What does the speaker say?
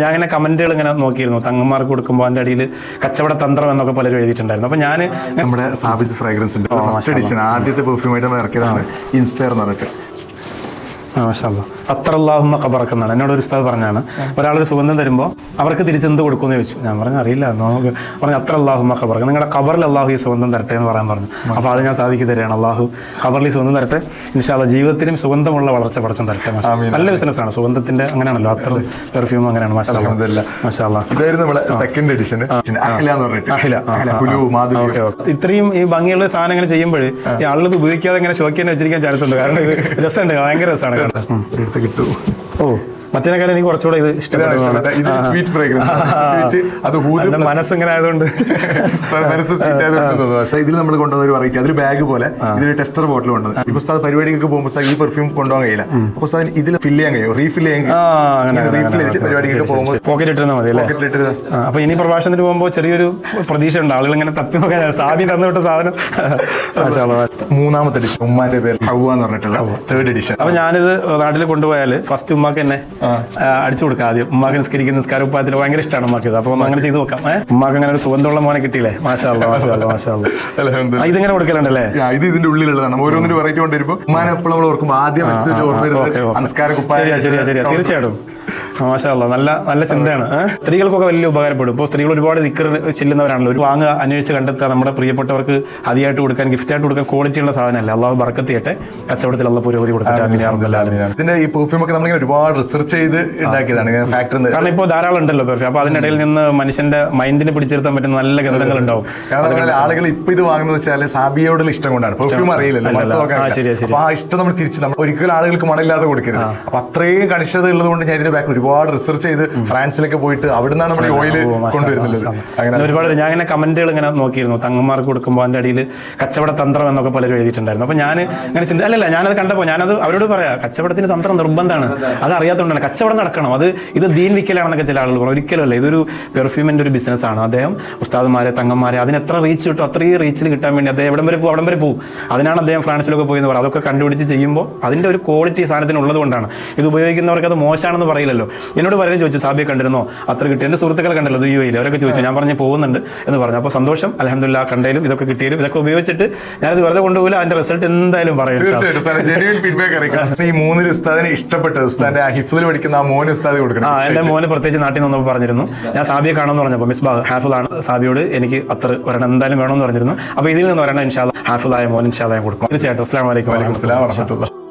ഞാൻ ഇങ്ങനെ കമന്റുകൾ ഇങ്ങനെ നോക്കിയിരുന്നു. തങ്ങന്മാർക്ക് കൊടുക്കുമ്പോൾ അതിന്റെ അടിയിൽ കച്ചവട തന്ത്രം എന്നൊക്കെ പലരും എഴുതിയിട്ടുണ്ടായിരുന്നു. അപ്പൊ ഞാൻ നമ്മുടെ സാബിസ് ഫ്രാഗ്രൻസിന്റെ ഫസ്റ്റ് എഡിഷൻ ആദ്യത്തെ പെർഫ്യൂമായിട്ട് നമ്മൾ ഇറക്കിയതാണ് ഇൻസ്പയർ എന്ന് പറഞ്ഞിട്ട്. അത്ര അള്ളാഹുമ്മ ഖബറക്കെന്നാണ്. എന്നോട് ഒരു ഉസ്താദ് പറഞ്ഞാണ് ഒരാളൊരു സുഗന്ധം തരുമ്പോൾ അവർക്ക് തിരിച്ചെന്ത് കൊടുക്കുമെന്ന് ചോദിച്ചു. ഞാൻ പറഞ്ഞു അറിയില്ല നോക്ക് പറഞ്ഞു അത്ര അള്ളാഹുമ്മ ഖബറക്ക് നിങ്ങളുടെ ഖബറിൽ അള്ളാഹു ഈ സുഗന്ധം തരട്ടെ എന്ന് പറയാൻ പറഞ്ഞു. അപ്പോൾ അത് ഞാൻ സാധിക്കു തരികയാണ്. അള്ളാഹു ഖബറിൽ ഈ സുഗന്ധം തരട്ടെ. ഇൻഷാല്ല ജീവിതത്തിനും സുഗന്ധമുള്ള വളർച്ച പടച്ചം തരട്ടെ. നല്ല ബിസിനസ്സാണ്. സുഗന്ധത്തിന്റെ അങ്ങനെയാണല്ലോ അത്ര പെർഫ്യൂം അങ്ങനെയാണ് ഇതായിരുന്നു നമ്മളെ സെക്കൻഡ് എഡിഷൻ. ഇത്രയും ഈ ഭംഗിയുള്ള സാധനം ഇങ്ങനെ ചെയ്യുമ്പോൾ ഈ ആളുകൾ ഉപയോഗിക്കാതെ ഇങ്ങനെ ഷോക്കി തന്നെ വെച്ചിരിക്കാൻ ചാൻസ് ഉണ്ട്. കാരണം ഇത് രസമുണ്ട് ഭയങ്കര രസമാണ്. എടുത്ത് കിട്ടൂ. ഓ. മറ്റേനേക്കാളും എനിക്ക് കുറച്ചുകൂടെ ഇത് എന്റെ മനസ്സിങ്ങനെ ആയതുകൊണ്ട്. മനസ്സ് സ്വീറ്റ് ആയതുകൊണ്ട് പക്ഷേ ഇതിൽ നമ്മൾ കൊണ്ടുവന്ന ഒരു വെറൈറ്റി അതൊരു ബാഗ് പോലെ ഇതിൽ ടെസ്റ്റർ ബോട്ടിൽ കൊണ്ടുവന്നത് ഇപ്പൊ ഉസ്താദ് പരിപാടിക്കൊക്കെ പോകുമ്പോൾ ഈ പെർഫ്യൂം കൊണ്ടുപോകാൻ കഴിയില്ല. അപ്പൊ ഉസ്താദ് ഇതിൽ ഫില്ല് ചെയ്യാൻ കഴിയും. റീഫിൽ ചെയ്യാൻ ആ അങ്ങനെ റീഫിൽ ചെയ്തിട്ട് പരിപാടിക്കൊക്കെ പോകുമ്പോൾ പോക്കറ്റ് ഇട്ടിരുന്നാൽ മതി അപ്പൊ ഇനി പ്രഭാഷണത്തിന് പോകുമ്പോൾ ചെറിയൊരു പ്രതീക്ഷ ഉണ്ട്. ആളുകൾ ഇങ്ങനെ തപ്പി നോക്കാൻ സാബി തന്നുവിട്ട സാധനം. മൂന്നാമത്തെ എഡിഷൻ ഉമ്മാന്റെ പേര് ഹൗവ എന്ന് പറഞ്ഞിട്ടുള്ള തേർഡ് എഡിഷൻ അപ്പൊ ഞാനിത് നാട്ടിൽ കൊണ്ടുപോയാൽ ഫസ്റ്റ് ഉമ്മാക്ക് തന്നെ അടിച്ചു കൊടുക്കാം ആദ്യം. ഉമ്മാക്ക് നിസ്കരിക്കുന്ന നിസ്കാര ഉപ്പായത്തിൽ ഭയങ്കര ഇഷ്ടമാണ് ഉമ്മാക്ക് ഇത്. അപ്പൊ അങ്ങനെ ചെയ്തു നോക്കാം. ഉമ്മാക്ക് അങ്ങനെ ഒരു സുഗന്ധമുള്ള മോനെ കിട്ടിയില്ലേ? മാഷാ ഇതിങ്ങനെ കൊടുക്കലുണ്ടല്ലേ? ഇത് ഇതിന്റെ ഉള്ളിലുള്ളതാണ്. ഓരോന്നിന്റെ ഓരോന്നിന് വെറൈറ്റി കൊണ്ടുവരുമ്പോൾ ഉമ്മാനെ എപ്പോഴും നമ്മൾ ഓർക്കുമ്പോൾ ആദ്യം മനസ്സിൽ ഓർമ്മ ശരിയാ ശരിയാ ശരിയാ. തീർച്ചയായിട്ടും. മാഷാല്ല നല്ല നല്ല ചിന്തയാണ്? സ്ത്രീകൾക്കൊക്കെ വലിയ ഉപകാരപ്പെടും. ഇപ്പോൾ സ്ത്രീകൾ ഒരുപാട് നിക്കർ ചെല്ലുന്നവരാണല്ലോ. ഒരു വാങ്ങുക അന്വേഷിച്ച് കണ്ടെത്തുക നമ്മുടെ പ്രിയപ്പെട്ടവർക്ക് അതിയായിട്ട് കൊടുക്കാൻ ഗിഫ്റ്റായിട്ട് കൊടുക്കാൻ ക്വാളിറ്റിയുള്ള സാധനമല്ല? അള്ളാഹു ബർക്കത്ത് ചെയ്യട്ടെ. കച്ചവടത്തിൽ അള്ള പുരോഗതി കൊടുക്കട്ടെ. ഇതിന്റെ ഈ പെർഫ്യൂം ഒക്കെ നമ്മളിങ്ങനെ ഒരുപാട് റിസർച്ച് ചെയ്ത് ഉണ്ടാക്കിയതാണ് ഫാക്ടറി കാരണം ഇപ്പോൾ ധാരാളം ഉണ്ടല്ലോ പെർഫ്യൂം അപ്പോൾ ഇടയിൽ നിന്ന് മനുഷ്യന്റെ മൈൻഡിനെ പിടിച്ചിരുത്താൻ പറ്റുന്ന നല്ല ഗന്ധങ്ങൾ ഉണ്ടാവും. ആളുകൾ ഇപ്പൊ ഇത് വാങ്ങുന്നത് വെച്ചാൽ സാബിയോട് ഇഷ്ടം കൊണ്ടാണ്. പെർഫ്യൂം അറിയില്ലല്ലോ. ആ. ഇഷ്ടം നമ്മൾ തിരിച്ച് നമ്മൾ ഒരിക്കലും ആളുകൾക്ക് മണമില്ലാതെ കൊടുക്കരുത്. അപ്പൊ അത്രയും കണിശത ഉള്ളത് കൊണ്ട് ഞാൻ ഇതിന്റെ ബാക്കിൽ ഒരുപാട് റിസർച്ച് ചെയ്ത് ഫ്രാൻസിലൊക്കെ പോയിട്ട് അവിടെ നിന്നാണ് നമ്മൾ ഓയിൽ കൊണ്ടുവരുന്നത്. അങ്ങനെ ഒരുപാട് ഞാൻ ഇങ്ങനെ കമന്റുകൾ ഇങ്ങനെ നോക്കിയിരുന്നു. തങ്ങന്മാർക്ക് കൊടുക്കുമ്പോൾ അതിന്റെ അടിയിൽ കച്ചവട തന്ത്രം എന്നൊക്കെ പലരും എഴുതിയിട്ടുണ്ടായിരുന്നു. അപ്പൊ ഞാൻ ഇങ്ങനെ ചിന്ത അല്ലല്ല ഞാനത് കണ്ടപ്പോൾ ഞാനത് അവരോട് പറയാം കച്ചവടത്തിന് തന്ത്രം നിർബന്ധമാണ്. അത്. അറിയാത്തതുകൊണ്ടാണ് കച്ചവടം നടക്കണം. അത് ഇത് ദീൻ വിക്കലാണെന്നൊക്കെ ചില ആളുകൾ പറയും. ഒരിക്കലും അല്ല. ഇതൊരു പെർഫ്യൂമിന്റെ ഒരു ബിസിനസ്സാണ് അദ്ദേഹം ഉസ്താദ്മാരെ തങ്ങന്മാരെ അതിന് എത്ര റീച്ച് കിട്ടും അത്രയും റീച്ചിൽ കിട്ടാൻ വേണ്ടി അദ്ദേഹം എവിടം വരെ പോകും അവിടം വരെ പോകും അതിനാണ് അദ്ദേഹം ഫ്രാൻസിലൊക്കെ പോയി എന്ന് പറയുന്നത്. അതൊക്കെ കണ്ടുപിടിച്ച് ചെയ്യുമ്പോൾ അതിന്റെ ഒരു ക്വാളിറ്റി സാധനത്തിന് ഉള്ളത് കൊണ്ടാണ്. ഇത് ഉപയോഗിക്കുന്നവർക്ക് അത് മോശമാണെന്ന് പറയില്ലല്ലോ. എന്നോട് പലരും ചോദിച്ചു സാബിയെ കണ്ടിരുന്നോ? അത്ര കിട്ടി എന്റെ സുഹൃത്തുക്കളെ കണ്ടല്ലോ യു എയിൽ അവരൊക്കെ ചോദിച്ചു ഞാൻ പറഞ്ഞ് പോകുന്നുണ്ട് എന്ന് പറഞ്ഞു. അപ്പോൾ സന്തോഷം അലഹമില്ല കണ്ടേലും ഇതൊക്കെ കിട്ടിയാലും ഇതൊക്കെ ഉപയോഗിച്ചിട്ട് ഞാനത് വെറുതെ കൊണ്ടുപോകില്ല അതിന്റെ റിസൾട്ട് എന്തായാലും പറയും. തീർച്ചയായിട്ടും. ഈ മൂന്നിൽ ഉസ്താദിനെ ഇഷ്ടപ്പെട്ടത് ഉസ്താദിന്റെ ഹിഫിൽ പഠിക്കുന്ന ആ മോന് ഉസ്താദ് കൊടുക്കണം. ആ എന്റെ മോനെ പ്രത്യേകിച്ച് നാട്ടിൽ നിന്ന് പറഞ്ഞിരുന്നു ഞാൻ സാബിയെ കാണുമെന്ന് പറഞ്ഞപ്പോൾ മിസ് ബാ ഹാഫിളാണ്. സാബിയോട് എനിക്ക് അത്ര ഒരെണ്ണം എന്തായാലും വേണമെന്ന് പറഞ്ഞിരുന്നു. അപ്പോൾ ഇതിൽ നിന്ന് ഒരെണ്ണം ഇൻഷാല്ല ഹാഫിളായ മോൻ ഇൻഷാല്ല ഞാൻ കൊടുക്കും. തീർച്ചയായിട്ടും. അസ്സാം വലൈക്കും